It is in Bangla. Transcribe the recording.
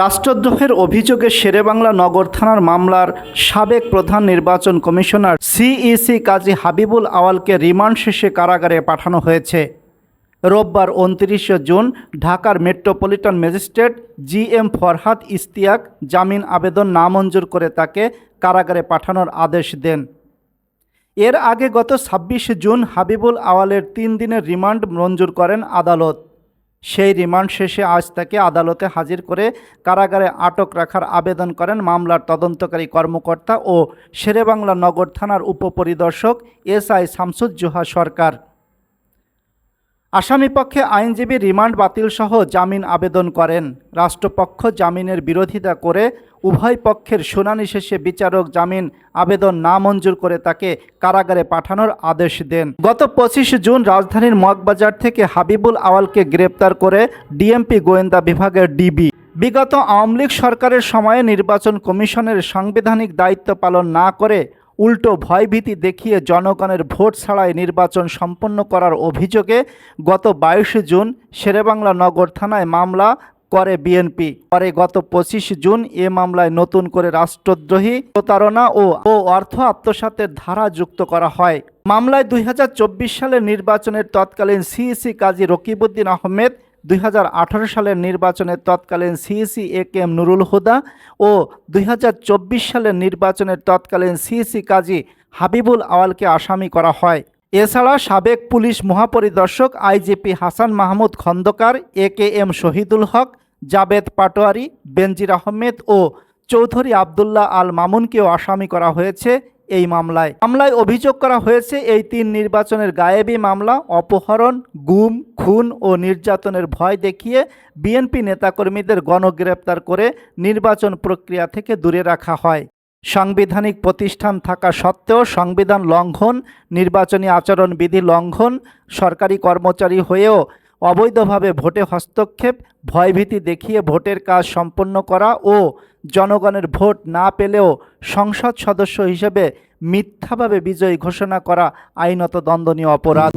রাষ্ট্রদ্রোহের অভিযোগে শেরেবাংলা নগর থানার মামলার সাবেক প্রধান নির্বাচন কমিশনার সিইসি কাজী হাবিবুল আওয়ালকে রিমান্ড শেষে কারাগারে পাঠানো হয়েছে। রোববার উনত্রিশে জুন ঢাকার metropolitan magistrate G M Farhad Istiaq জামিন আবেদন নামঞ্জুর করে তাকে কারাগারে পাঠানোর আদেশ দেন। এর আগে গত ছাব্বিশে জুন হাবিবুল আওয়ালের তিন দিনের রিমান্ড মঞ্জুর করেন আদালত। সেই রিমান্ড শেষে আজ তাকে আদালতে হাজির করে কারাগারে আটক রাখার আবেদন করেন মামলার তদন্তকারী কর্মকর্তা ও শেরেবাংলা নগর থানার উপপরিদর্শক এস আই শামসুজ্জোহা সরকার। আসামিপক্ষে আইনজীবী রিমান্ড বাতিলসহ জামিন আবেদন করেন। রাষ্ট্রপক্ষ জামিনের বিরোধিতা করে উভয় পক্ষের শুনানি শেষে বিচারক জামিন আবেদন নামঞ্জুর করে তাকে কারাগারে পাঠানোর আদেশ দেন। গত পঁচিশ জুন রাজধানীর মগবাজার থেকে হাবিবুল আওয়ালকে গ্রেপ্তার করে ডিএমপি গোয়েন্দা বিভাগের ডিবি। বিগত আওয়ামী লীগ সরকারের সময়ে নির্বাচন কমিশনের সাংবিধানিক দায়িত্ব পালন না করে উল্টো ভয়ভীতি দেখিয়ে জনগণের ভোট ছাড়াই নির্বাচন সম্পন্ন করার অভিযোগে গত বাইশে জুন শেরেবাংলা নগর থানায় মামলা করে বিএনপি। পরে গত পঁচিশ জুন এ মামলায় নতুন করে রাষ্ট্রদ্রোহী, প্রতারণা ও ও অর্থ আত্মসাতের ধারা যুক্ত করা হয়। মামলায় দুই হাজার চব্বিশ সালের নির্বাচনের তৎকালীন সিইসি কাজী রকিবউদ্দিন আহমেদ দুই হাজার আঠারো সালের নির্বাচনের তৎকালীন CEC A K M Nurul Huda ও দুই হাজার চব্বিশ সালের নির্বাচনের তৎকালীন সিইসি কাজী হাবিবুল আওয়ালকে আসামি করা হয়। এছাড়া সাবেক police মহাপরিদর্শক IGP Hasan Mahmud Khandakar, A K M Shahidul Haque, Jabed Patwari, Benazir Ahmed ও চৌধুরী আবদুল্লাহ আল মামুনকেও আসামি করা হয়েছে। এই মামলায়। মামলায় অভিযোগ করা হয়েছে, এই তিন নির্বাচনের গায়েবী মামলা, অপহরণ, গুম, খুন ও নির্যাতনের ভয় দেখিয়ে বিএনপি নেতাকর্মীদের গণগ্রেপ্তার করে নির্বাচন প্রক্রিয়া থেকে দূরে রাখা হয়। সাংবিধানিক প্রতিষ্ঠান থাকা সত্ত্বেও সংবিধান লঙ্ঘন, নির্বাচনী আচরণবিধি লঙ্ঘন, সরকারি কর্মচারী হয়েও অবৈধভাবে ভোটে হস্তক্ষেপ, ভয়ভীতি দেখিয়ে ভোটের কাজ সম্পন্ন করা ও জনগণের ভোট না পেলেও সংসদ সদস্য হিসেবে মিথ্যাভাবে বিজয়ী ঘোষণা করা আইনত দণ্ডনীয় অপরাধ।